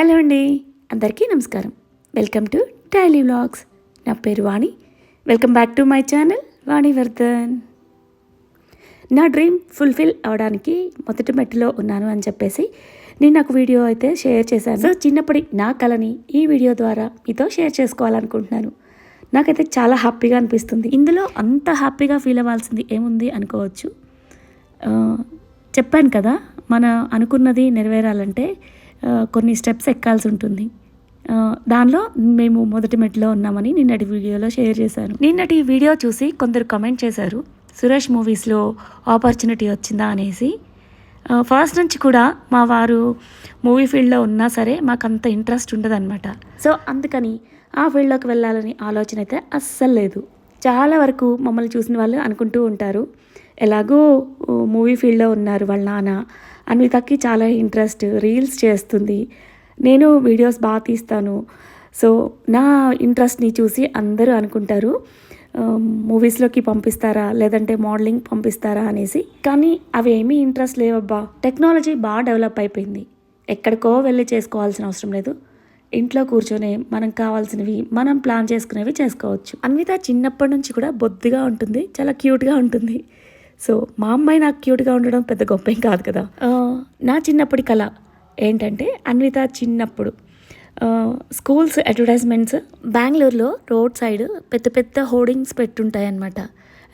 Hello అండి అందరికీ నమస్కారం. వెల్కమ్ టు డైలీ వ్లాగ్స్ నా పేరు Vani. Welcome back to my channel Vani Vardhan నా డ్రీమ్ ఫుల్ఫిల్ అవడానికి మొదటి మెట్టులో ఉన్నాను అని చెప్పేసి నేను నాకు వీడియో అయితే షేర్ చేశాను. సో చిన్నప్పటి నా కళని ఈ వీడియో ద్వారా మీతో షేర్ చేసుకోవాలనుకుంటున్నాను. నాకైతే చాలా హ్యాపీగా అనిపిస్తుంది. ఇందులో అంత హ్యాపీగా ఫీల్ అవ్వాల్సింది ఏముంది అనుకోవచ్చు. చెప్పాను కదా మన అనుకున్నది నెరవేరాలంటే కొన్ని స్టెప్స్ ఎక్కాల్సి ఉంటుంది. దానిలో మేము మొదటి మెట్లో ఉన్నామని నిన్నటి వీడియోలో షేర్ చేశాను. నిన్నటి వీడియో చూసి కొందరు కమెంట్ చేశారు సురేష్ మూవీస్లో ఆపర్చునిటీ వచ్చిందా అనేసి. ఫస్ట్ నుంచి కూడా మా వారు మూవీ ఫీల్డ్లో ఉన్నా సరే మాకు అంత ఇంట్రెస్ట్ ఉండదన్నమాట. సో అందుకని ఆ ఫీల్డ్లోకి వెళ్ళాలని ఆలోచన అయితే అస్సలు లేదు. చాలా వరకు మమ్మల్ని చూసిన వాళ్ళు అనుకుంటూ ఉంటారు. ఎలాగో మూవీ ఫీల్డ్లో ఉన్నారు వాళ్ళ నాన్న అన్వితకి చాలా ఇంట్రెస్ట్ రీల్స్ చేస్తుంది. నేను వీడియోస్ బాగా తీస్తాను. సో నా ఇంట్రెస్ట్ని చూసి అందరూ అనుకుంటారు మూవీస్లోకి పంపిస్తారా? లేదంటే మోడలింగ్ పంపిస్తారా? అనేసి. కానీ అవి ఏమీ ఇంట్రెస్ట్ లేవబ్బా. టెక్నాలజీ బాగా డెవలప్ అయిపోయింది. ఎక్కడికో వెళ్ళి చేసుకోవాల్సిన అవసరం లేదు. ఇంట్లో కూర్చొని మనం కావాల్సినవి మనం ప్లాన్ చేసుకునేవి చేసుకోవచ్చు. అన్విత చిన్నప్పటి నుంచి కూడా బొద్దుగా ఉంటుంది. చాలా క్యూట్గా ఉంటుంది. సో మా అమ్మాయి నాకు క్యూట్గా ఉండడం పెద్ద గొప్ప ఏం కాదు కదా. నా చిన్నప్పటి కళ ఏంటంటే అన్విత చిన్నప్పుడు స్కూల్స్ అడ్వర్టైజ్మెంట్స్ బెంగళూరులో రోడ్ సైడ్ పెద్ద పెద్ద హోర్డింగ్స్ పెట్టుంటాయన్నమాట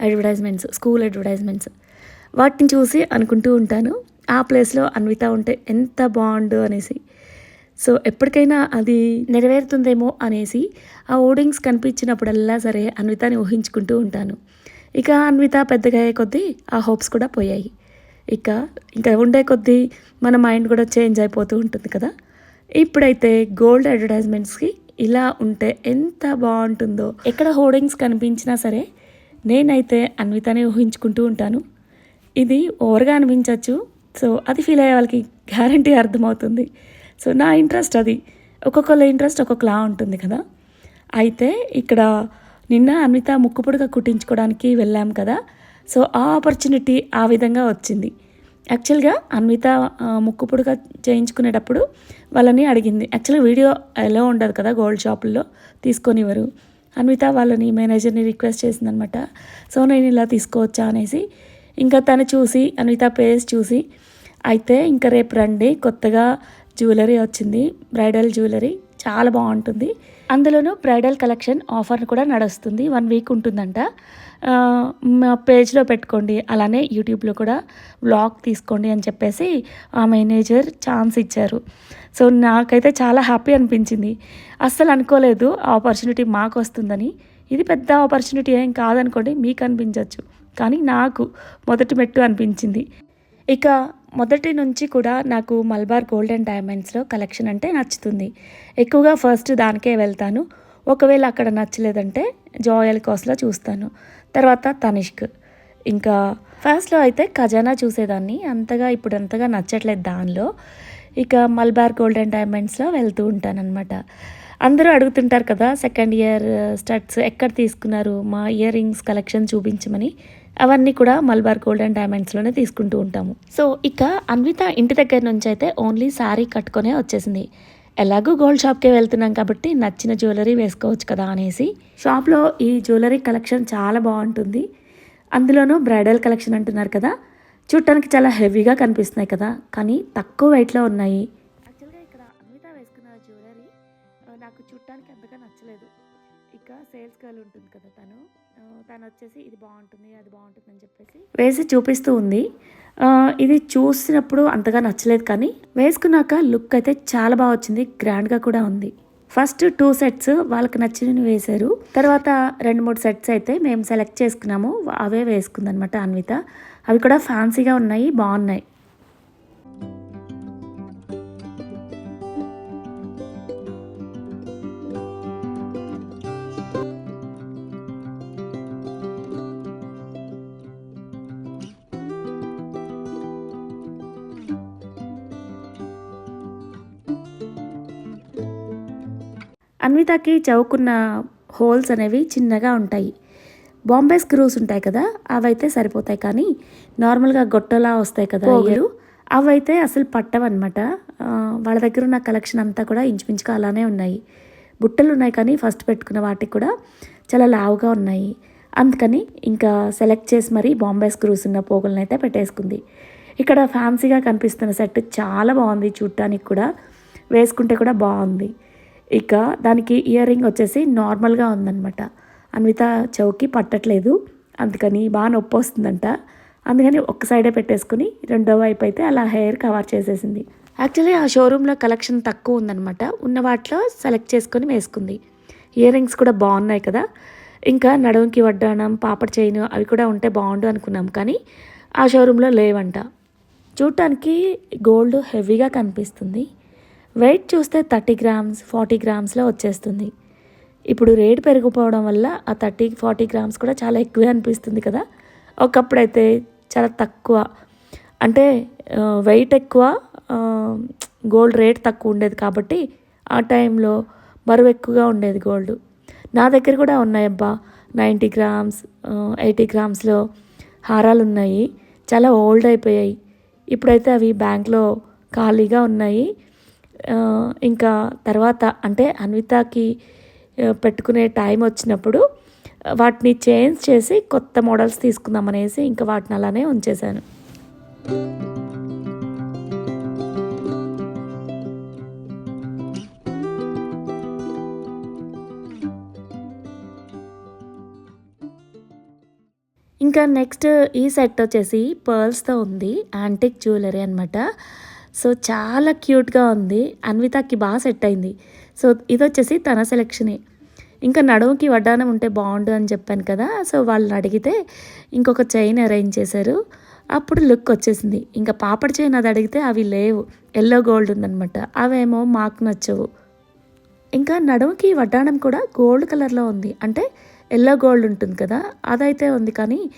అడ్వర్టైజ్మెంట్స్ స్కూల్ అడ్వర్టైజ్మెంట్స్. వాటిని చూసి అనుకుంటూ ఉంటాను ఆ ప్లేస్లో అన్విత ఉంటే ఎంత బాగుండు అనేసి. సో ఎప్పటికైనా అది నెరవేరుతుందేమో అనేసి ఆ హోర్డింగ్స్ కనిపించినప్పుడల్లా సరే అన్వితని ఊహించుకుంటూ ఉంటాను. ఇక అన్విత పెద్దగా అయ్యే కొద్దీ ఆ హోప్స్ కూడా పోయాయి. ఇక ఇంకా ఉండే కొద్దీ మన మైండ్ కూడా చేంజ్ అయిపోతూ ఉంటుంది కదా. ఇప్పుడైతే గోల్డ్ అడ్వర్టైజ్మెంట్స్కి ఇలా ఉంటే ఎంత బాగుంటుందో. ఎక్కడ హోర్డింగ్స్ కనిపించినా సరే నేనైతే అన్వితనే ఊహించుకుంటూ ఉంటాను. ఇది ఓవర్గా అనిపించవచ్చు సో అది ఫీల్ అయ్యే వాళ్ళకి గ్యారంటీ అర్థమవుతుంది. సో నా ఇంట్రెస్ట్ అది. ఒక్కొక్కళ్ళ ఇంట్రెస్ట్ ఒక్కొక్కలా ఉంటుంది కదా. అయితే ఇక్కడ నిన్న అమిత ముక్కు పుడక కుట్టించుకోవడానికి వెళ్ళాం కదా. సో ఆ ఆపర్చునిటీ ఆ విధంగా వచ్చింది. యాక్చువల్గా అన్విత ముక్కు పుడక చేయించుకునేటప్పుడు వాళ్ళని అడిగింది. యాక్చువల్గా వీడియో ఎలా ఉండదు కదా గోల్డ్ షాపుల్లో తీసుకొనివ్వరు. అన్విత వాళ్ళని మేనేజర్ని రిక్వెస్ట్ చేసిందనమాట. సో నేను ఇలా తీసుకోవచ్చా అనేసి ఇంకా తను చూసి అన్విత పేస్ చూసి అయితే ఇంకా రేపు రండి కొత్తగా జ్యువెలరీ వచ్చింది బ్రైడల్ జ్యువెలరీ చాలా బాగుంటుంది. అందులోనూ బ్రైడల్ కలెక్షన్ ఆఫర్ కూడా నడుస్తుంది. వన్ వీక్ ఉంటుందంట. మా పేజ్లో పెట్టుకోండి. అలానే యూట్యూబ్లో కూడా వ్లాగ్ తీసుకోండి అని చెప్పేసి ఆ మేనేజర్ ఛాన్స్ ఇచ్చారు. సో నాకైతే చాలా హ్యాపీ అనిపించింది. అస్సలు అనుకోలేదు ఆ ఆపర్చునిటీ మాకు వస్తుందని. ఇది పెద్ద ఆపర్చునిటీ ఏం కాదనుకోండి మీకు అనిపించవచ్చు కానీ నాకు మొదటి మెట్టు అనిపించింది. ఇక మొదటి నుంచి కూడా నాకు మల్బార్ గోల్డ్ అండ్ డైమండ్స్లో కలెక్షన్ అంటే నచ్చుతుంది. ఎక్కువగా ఫస్ట్ దానికే వెళ్తాను. ఒకవేళ అక్కడ నచ్చలేదంటే జాయల్ కాస్ట్లో చూస్తాను. తర్వాత తనిష్క్. ఇంకా ఫస్ట్లో అయితే ఖజానా చూసేదాన్ని. అంతగా ఇప్పుడు అంతగా నచ్చట్లేదు దానిలో. ఇక మల్బార్ గోల్డ్ అండ్ డైమండ్స్లో వెళ్తూ ఉంటానన్నమాట. అందరూ అడుగుతుంటారు కదా సెకండ్ ఇయర్ స్టడ్స్ ఎక్కడ తీసుకున్నారు మా ఇయర్ రింగ్స్ కలెక్షన్ చూపించమని. అవన్నీ కూడా మల్బార్ గోల్డ్ అండ్ డైమండ్స్లోనే తీసుకుంటూ ఉంటాము. సో ఇక అన్విత ఇంటి దగ్గర నుంచి అయితే ఓన్లీ శారీ కట్టుకొనే వచ్చేసింది. ఎలాగో గోల్డ్ షాప్కే వెళ్తున్నాం కాబట్టి నచ్చిన జ్యువెలరీ వేసుకోవచ్చు కదా అనేసి. షాప్లో ఈ జ్యువెలరీ కలెక్షన్ చాలా బాగుంటుంది. అందులోనూ బ్రైడల్ కలెక్షన్ అంటున్నారు కదా. చూడటానికి చాలా హెవీగా కనిపిస్తున్నాయి కదా. కానీ తక్కువ వెయిట్లో ఉన్నాయి. నాకు చూడటానికి అంతగా నచ్చలేదు. ఇక సేల్స్ గర్ల్ ఉంటుంది కదా తను. తను వచ్చేసి ఇది బాగుంటుంది అది బాగుంటుంది అని చెప్పేసి వేసి చూపిస్తూ ఉంది. ఇది చూసినప్పుడు అంతగా నచ్చలేదు కానీ వేసుకున్నాక లుక్ అయితే చాలా బాగా వచ్చింది గ్రాండ్గా కూడా ఉంది. ఫస్ట్ టూ సెట్స్ వాళ్ళకి నచ్చినవి వేశారు. తర్వాత రెండు మూడు సెట్స్ అయితే మేము సెలెక్ట్ చేసుకున్నాము అవే వేసుకుందనమాట అన్విత. అవి కూడా ఫ్యాన్సీగా ఉన్నాయి బాగున్నాయి. అన్వితకి చౌకున్న హోల్స్ అనేవి చిన్నగా ఉంటాయి. బాంబే స్క్రూస్ ఉంటాయి కదా అవైతే సరిపోతాయి కానీ నార్మల్గా గొట్టలా వస్తాయి కదా ఇయర్ అవైతే అసలు పట్టవన్నమాట. వాళ్ళ దగ్గర ఉన్న కలెక్షన్ అంతా కూడా ఇంచుమించుగా అలానే ఉన్నాయి. బుట్టలు ఉన్నాయి కానీ ఫస్ట్ పెట్టుకున్న వాటికి కూడా చాలా లావుగా ఉన్నాయి. అందుకని ఇంకా సెలెక్ట్ చేసి మరీ బాంబే స్క్రూస్ ఉన్న పోగులను అయితే పెట్టేసుకుంది. ఇక్కడ ఫ్యాన్సీగా కనిపిస్తున్న సెట్ చాలా బాగుంది చూడటానికి కూడా. వేసుకుంటే కూడా బాగుంది. ఇక దానికి ఇయర్ రింగ్ వచ్చేసి నార్మల్గా ఉందన్నమాట. అన్విత చౌకి పట్టట్లేదు. అందుకని బాగా నొప్పి వస్తుందంట. అందుకని ఒక్క సైడే పెట్టేసుకుని రెండో వైపు అయితే అలా హెయిర్ కవర్ చేసేసింది. యాక్చువల్లీ ఆ షోరూంలో కలెక్షన్ తక్కువ ఉందన్నమాట. ఉన్న వాటిలో సెలెక్ట్ చేసుకొని వేసుకుంది. ఇయర్ రింగ్స్ కూడా బాగున్నాయి కదా. ఇంకా నడుముకి వడ్డానం పాపడ్ చైన్ అవి కూడా ఉంటే బాగుండు అనుకున్నాం. కానీ ఆ షోరూంలో లేవంట. చూడటానికి గోల్డ్ హెవీగా కనిపిస్తుంది. వెయిట్ చూస్తే థర్టీ గ్రామ్స్ ఫార్టీ గ్రామ్స్లో వచ్చేస్తుంది. ఇప్పుడు రేట్ పెరిగిపోవడం వల్ల ఆ థర్టీ ఫార్టీ గ్రామ్స్ కూడా చాలా ఎక్కువే అనిపిస్తుంది కదా. ఒకప్పుడైతే చాలా తక్కువ. అంటే వెయిట్ ఎక్కువ గోల్డ్ రేట్ తక్కువ ఉండేది కాబట్టి ఆ టైంలో బరువు ఎక్కువగా ఉండేది గోల్డ్. నా దగ్గర కూడా ఉన్నాయి అబ్బా. నైంటీ గ్రామ్స్ ఎయిటీ గ్రామ్స్లో హారాలు ఉన్నాయి. చాలా ఓల్డ్ అయిపోయాయి. ఇప్పుడైతే అవి బ్యాంక్లో ఖాళీగా ఉన్నాయి. ఇంకా తర్వాత అంటే అన్వితాకి పెట్టుకునే టైం వచ్చినప్పుడు వాటిని చేంజ్ చేసి కొత్త మోడల్స్ తీసుకుందాం అనేసి ఇంకా వాటిని అలానే ఉంచేశాను. ఇంకా నెక్స్ట్ ఈ సెట్ వచ్చేసి పర్ల్స్తో ఉంది యాంటిక్ జ్యువెలరీ అనమాట సో చాలా క్యూట్గా ఉంది. అన్వితాకి బాగా సెట్ అయింది. సో ఇది వచ్చేసి తన సెలెక్షనే. ఇంకా నడుముకి వడ్డానం ఉంటే బాగుండు అని చెప్పాను కదా సో వాళ్ళని అడిగితే ఇంకొక చైన్ అరేంజ్ చేశారు. అప్పుడు లుక్ వచ్చేసింది. ఇంకా పాపడి చైన్ అది అడిగితే అవి లేవు. ఎల్లో గోల్డ్ ఉందన్నమాట. అవేమో మాకు నచ్చవు. ఇంకా నడుముకి వడ్డాణం కూడా గోల్డ్ కలర్లో ఉంది. అంటే ఎల్లో గోల్డ్ ఉంటుంది కదా అదైతే ఉంది కానీ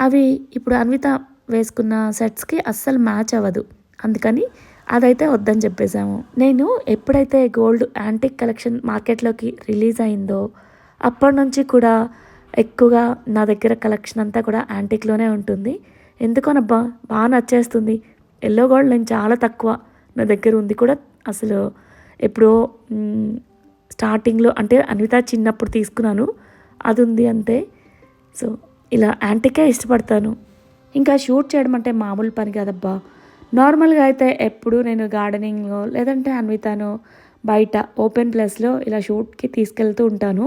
అవి ఇప్పుడు అన్విత వేసుకున్న సెట్స్కి అస్సలు మ్యాచ్ అవ్వదు. అందుకని అదైతే వద్దని చెప్పేశాము. నేను ఎప్పుడైతే గోల్డ్ యాంటిక్ కలెక్షన్ మార్కెట్లోకి రిలీజ్ అయిందో అప్పటి నుంచి కూడా ఎక్కువగా నా దగ్గర కలెక్షన్ అంతా కూడా యాంటిక్లోనే ఉంటుంది. ఎందుకోనబ్బా బాగా నచ్చేస్తుంది. ఎల్లో గోల్డ్ నేను చాలా తక్కువ నా దగ్గర ఉంది కూడా. అసలు ఎప్పుడో స్టార్టింగ్లో అంటే అన్విత చిన్నప్పుడు తీసుకున్నాను. అది ఉంది అంతే. సో ఇలా యాంటికే ఇష్టపడతాను. ఇంకా షూట్ చేయడం అంటే మామూలు పని కాదబ్బా. నార్మల్గా అయితే ఎప్పుడు నేను గార్డెనింగ్లో లేదంటే అన్వితాను బయట ఓపెన్ ప్లేస్లో ఇలా షూట్కి తీసుకెళ్తూ ఉంటాను.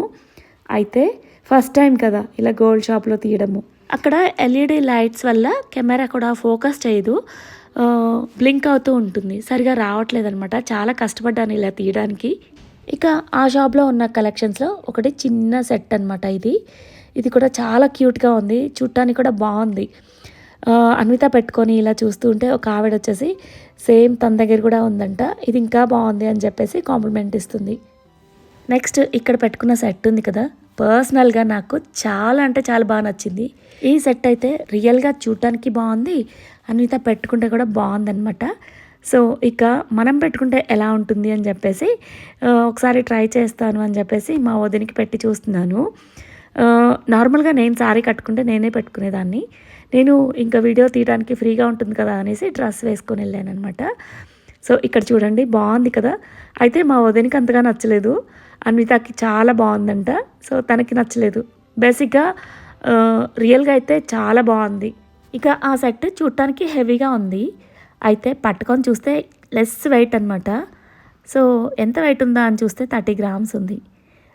అయితే ఫస్ట్ టైం కదా ఇలా గోల్డ్ షాప్లో తీయడము. అక్కడ ఎల్ఈడి లైట్స్ వల్ల కెమెరా కూడా ఫోకస్ చేయదు. బ్లింక్ అవుతూ ఉంటుంది. సరిగా రావట్లేదు అనమాట చాలా కష్టపడ్డాను ఇలా తీయడానికి. ఇక ఆ షాప్లో ఉన్న కలెక్షన్స్లో ఒకటి చిన్న సెట్ అనమాట ఇది. ఇది కూడా చాలా క్యూట్గా ఉంది. చూడటానికి కూడా బాగుంది. అన్విత పెట్టుకొని ఇలా చూస్తూ ఉంటే ఒక ఆవిడ వచ్చేసి సేమ్ తన దగ్గర కూడా ఉందంట. ఇది ఇంకా బాగుంది అని చెప్పేసి కాంప్లిమెంట్ ఇస్తుంది. నెక్స్ట్ ఇక్కడ పెట్టుకున్న సెట్ ఉంది కదా. పర్సనల్గా నాకు చాలా అంటే చాలా బాగా నచ్చింది. ఈ సెట్ అయితే రియల్గా చూడటానికి బాగుంది. అన్విత పెట్టుకుంటే కూడా బాగుందనమాట సో ఇక మనం పెట్టుకుంటే ఎలా ఉంటుంది అని చెప్పేసి ఒకసారి ట్రై చేస్తాను అని చెప్పేసి మా వదినికి పెట్టి చూస్తున్నాను. నార్మల్గా నేను సారీ కట్టుకుంటే నేనే పెట్టుకునేదాన్ని. నేను ఇంకా వీడియో తీయడానికి ఫ్రీగా ఉంటుంది కదా అనేసి డ్రెస్ వేసుకొని వెళ్ళాను అనమాట సో ఇక్కడ చూడండి బాగుంది కదా. అయితే మా వదినికి అంతగా నచ్చలేదు. అన్వితకి చాలా బాగుందంట. సో తనకి నచ్చలేదు. బేసిక్గా రియల్గా అయితే చాలా బాగుంది. ఇక ఆ సెట్ చూడటానికి హెవీగా ఉంది. అయితే పట్టుకొని చూస్తే లెస్ వెయిట్ అనమాట సో ఎంత వెయిట్ ఉందా అని చూస్తే థర్టీ గ్రామ్స్ ఉంది.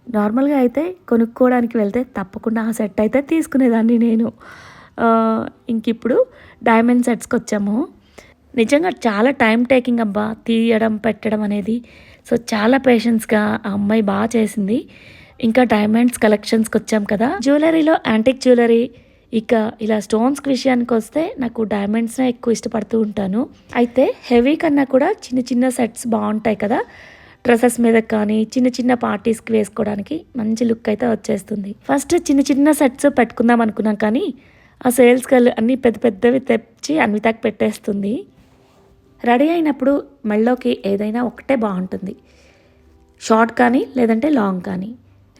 నార్మల్గా అయితే కొనుక్కోవడానికి వెళ్తే తప్పకుండా ఆ సెట్ అయితే తీసుకునేదాన్ని నేను. ఇంక ఇప్పుడు డైమండ్ సెట్స్కి వచ్చాము. నిజంగా చాలా టైం టేకింగ్ అబ్బా తీయడం పెట్టడం అనేది. సో చాలా పేషెన్స్గా ఆ అమ్మాయి బాగా చేసింది. ఇంకా డైమండ్స్ కలెక్షన్స్కి వచ్చాం కదా. జ్యువెలరీలో యాంటిక్ జ్యువెలరీ ఇక ఇలా స్టోన్స్కి విషయానికి వస్తే నాకు డైమండ్స్నే ఎక్కువ ఇష్టపడుతూ ఉంటాను. అయితే హెవీ కన్నా కూడా చిన్న చిన్న సెట్స్ బాగుంటాయి కదా. డ్రెస్సెస్ మీద కానీ చిన్న చిన్న పార్టీస్కి వేసుకోవడానికి మంచి లుక్ అయితే వచ్చేస్తుంది. ఫస్ట్ చిన్న చిన్న సెట్స్ పెట్టుకుందాం అనుకున్నాం కానీ ఆ సేల్స్ గర్ల్ అన్నీ పెద్ద పెద్దవి తెచ్చి అన్వితాకి పెట్టేస్తుంది. రెడీ అయినప్పుడు మెళ్ళోకి ఏదైనా ఒకటే బాగుంటుంది. షార్ట్ కానీ లేదంటే లాంగ్ కానీ.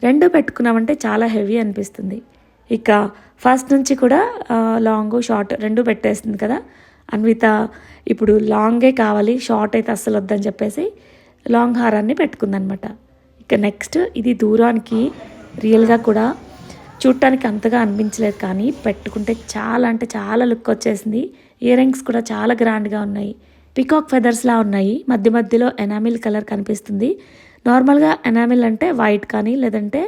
రెండు పెట్టుకున్నామంటే చాలా హెవీ అనిపిస్తుంది. ఇక ఫస్ట్ నుంచి కూడా లాంగ్ షార్ట్ రెండు పెట్టేస్తుంది కదా. అన్విత ఇప్పుడు లాంగే కావాలి షార్ట్ అయితే అస్సలు వద్దని చెప్పేసి లాంగ్ హారాన్ని పెట్టుకుందనమాట. ఇక నెక్స్ట్ ఇది దూరానికి రియల్గా కూడా చూడటానికి అంతగా అనిపించలేదు కానీ పెట్టుకుంటే చాలా అంటే చాలా లుక్ వచ్చేసింది. ఇయర్ రింగ్స్ కూడా చాలా గ్రాండ్గా ఉన్నాయి. పికాక్ ఫెదర్స్లా ఉన్నాయి. మధ్య మధ్యలో ఎనామిల్ కలర్ కనిపిస్తుంది. నార్మల్గా ఎనామిల్ అంటే వైట్ కానీ లేదంటే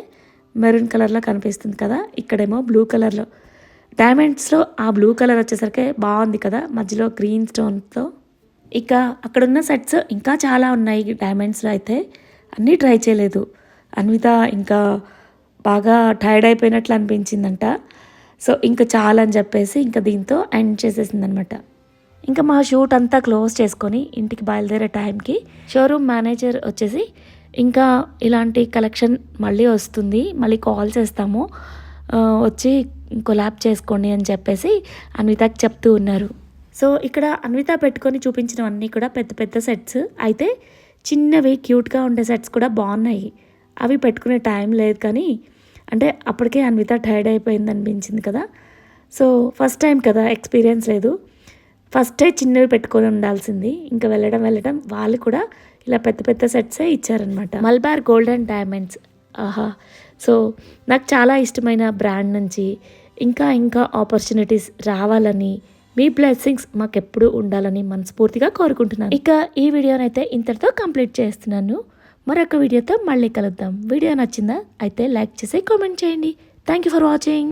మెరూన్ కలర్లో కనిపిస్తుంది కదా. ఇక్కడేమో బ్లూ కలర్లో డైమండ్స్లో ఆ బ్లూ కలర్ వచ్చేసరికి బాగుంది కదా. మధ్యలో గ్రీన్ స్టోన్తో ఇక అక్కడున్న సెట్స్ ఇంకా చాలా ఉన్నాయి డైమండ్స్లో అయితే. అన్నీ ట్రై చేయలేదు. అన్విత ఇంకా బాగా టైర్డ్ అయిపోయినట్లు అనిపించిందంట. సో ఇంకా చాలా అని చెప్పేసి ఇంకా దీంతో ఎండ్ చేసేసిందనమాట. ఇంకా మా షూట్ అంతా క్లోజ్ చేసుకొని ఇంటికి బయలుదేరే టైంకి షోరూమ్ మేనేజర్ వచ్చేసి ఇంకా ఇలాంటి కలెక్షన్ మళ్ళీ వస్తుంది మళ్ళీ కాల్ చేస్తాము. వచ్చి కొలాబ్ చేసుకోండి అని చెప్పేసి అన్వితకి చెప్తూ ఉన్నారు. సో ఇక్కడ అన్విత పెట్టుకొని చూపించినవన్నీ కూడా పెద్ద పెద్ద సెట్స్ అయితే చిన్నవి క్యూట్గా ఉండే సెట్స్ కూడా బాగున్నాయి. అవి పెట్టుకునే టైం లేదు కానీ అంటే అప్పటికే అన్విత టైర్డ్ అయిపోయింది అనిపించింది కదా. సో ఫస్ట్ టైం కదా ఎక్స్పీరియన్స్ లేదు. ఫస్టే చిన్నవి పెట్టుకొని ఉండాల్సింది. ఇంకా వెళ్ళడం వెళ్ళడం వాళ్ళు కూడా ఇలా పెద్ద పెద్ద సెట్సే ఇచ్చారనమాట మల్బార్ గోల్డ్ అండ్ డైమండ్స్ ఆహా. సో నాకు చాలా ఇష్టమైన బ్రాండ్ నుంచి ఇంకా ఇంకా ఆపర్చునిటీస్ రావాలని మీ బ్లెస్సింగ్స్ మాకు ఎప్పుడూ ఉండాలని మనస్ఫూర్తిగా కోరుకుంటున్నాను. ఇక ఈ వీడియోనైతే ఇంతటితో కంప్లీట్ చేస్తున్నాను. మరొక వీడియోతో మళ్ళీ కలుద్దాం. వీడియో నచ్చిందా? అయితే లైక్ చేసి కామెంట్ చేయండి. Thank you for watching